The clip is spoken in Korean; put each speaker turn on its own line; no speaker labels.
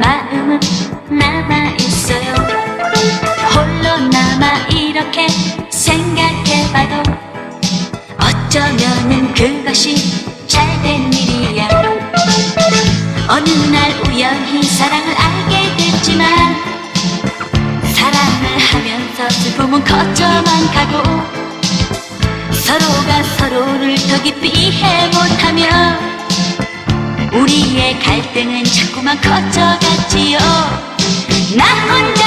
마음은 남아있어요. 홀로 남아 이렇게 생각해봐도 어쩌면은 그것이 잘된 일이야. 어느 날 우연히 사랑을 알게 됐지만 사랑을 하면서 슬픔은 커져만 가고 서로가 서로를 더 깊이 이해 못하며 우리의 갈등은 자꾸만 커져갔지요. 나 혼자면